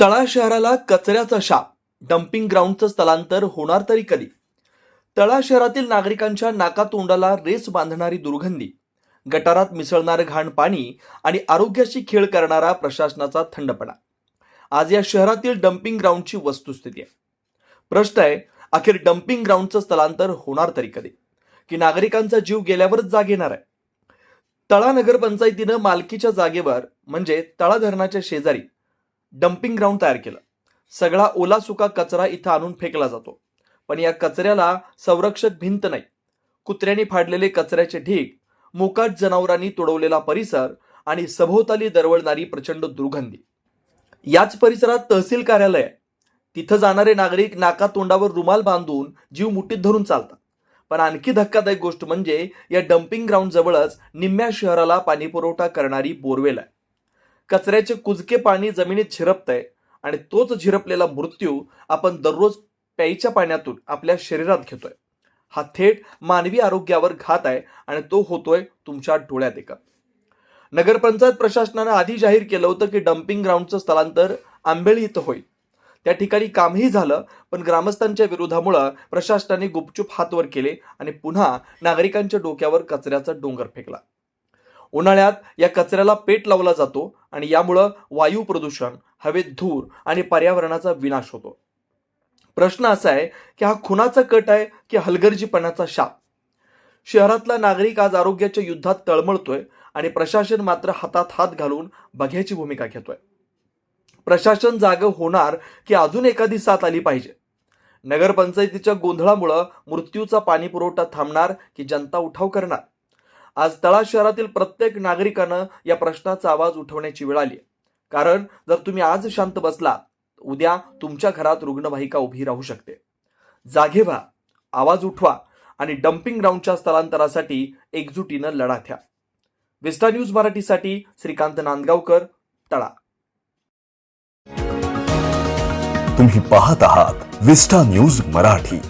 तळा शहराला कचऱ्याचा शाप. डम्पिंग ग्राउंडचं स्थलांतर होणार तरी कधी? तळा शहरातील नागरिकांच्या नाकातोंडाला रेस बांधणारी दुर्गंधी. गटारात मिसळणारं घाण पाणी आणि आरोग्याशी खेळ करणारा प्रशासनाचा थंडपणा. आज या शहरातील डम्पिंग ग्राउंडची वस्तुस्थिती आहे. प्रश्न आहे अखेर डम्पिंग ग्राउंडचं स्थलांतर होणार तरी कधी? की नागरिकांचा जीव गेल्यावरच जाग येणार आहे? तळा नगरपंचायतीनं मालकीच्या जागेवर म्हणजे तळा धरणाच्या शेजारी डम्पिंग ग्राउंड तयार केलं. सगळा ओला सुका कचरा इथं आणून फेकला जातो. पण या कचऱ्याला संरक्षक भिंत नाही. कुत्र्यांनी फाडलेले कचऱ्याचे ढीग मोकाट जनावरांनी तुडवलेला परिसर आणि सभोवताली दरवळणारी प्रचंड दुर्गंधी. याच परिसरात तहसील कार्यालय आहे. तिथं जाणारे नागरिक नाका तोंडावर रुमाल बांधून जीव मुठीत धरून चालतात. पण आणखी धक्कादायक गोष्ट म्हणजे या डम्पिंग ग्राउंड जवळच निम्म्या शहराला पाणीपुरवठा करणारी बोरवेल आहे. कचऱ्याचे कुजके पाणी जमिनीत झिरपतंय आणि तोच झिरपलेला मृत्यू आपण दररोज प्यायच्या पाण्यातून आपल्या शरीरात घेतोय. हा थेट मानवी आरोग्यावर घात आहे आणि तो होतोय तुमच्या डोळ्यात एका. नगरपंचायत प्रशासनानं आधी जाहीर केलं होतं की डम्पिंग ग्राउंडचं स्थलांतर आंबेळी इथं होईल. त्या ठिकाणी कामही झालं पण ग्रामस्थांच्या विरोधामुळं प्रशासनाने गुपचूप हातवर केले आणि पुन्हा नागरिकांच्या डोक्यावर कचऱ्याचा डोंगर फेकला. उन्हाळ्यात या कचऱ्याला पेट लावला जातो आणि यामुळं वायू प्रदूषण हवेत धूर आणि पर्यावरणाचा विनाश होतो. प्रश्न असा आहे की हा खुनाचा कट आहे की हलगर्जीपणाचा शाप? शहरातला नागरिक आज आरोग्याच्या युद्धात तळमळतोय आणि प्रशासन मात्र हातात हात घालून बघ्याची भूमिका घेतोय. प्रशासन जाग होणार की अजून एखादी साथ आली पाहिजे? नगरपंचायतीच्या गोंधळामुळं मृत्यूचा पाणीपुरवठा थांबणार की जनता उठाव करणार? आज तळा शहरातील प्रत्येक नागरिकानं या प्रश्नाचा आवाज उठवण्याची वेळ आली आहे. कारण जर तुम्ही आज शांत बसला उद्या तुमच्या घरात रुग्णवाहिका उभी राहू शकते. जागे व्हा आवाज उठवा आणि डम्पिंग ग्राउंडच्या स्थलांतरासाठी एकजुटीनं लढा थ्या विस्टा न्यूज मराठीसाठी श्रीकांत नांदगावकर तळा. तुम्ही पाहत आहात विस्टा न्यूज मराठी.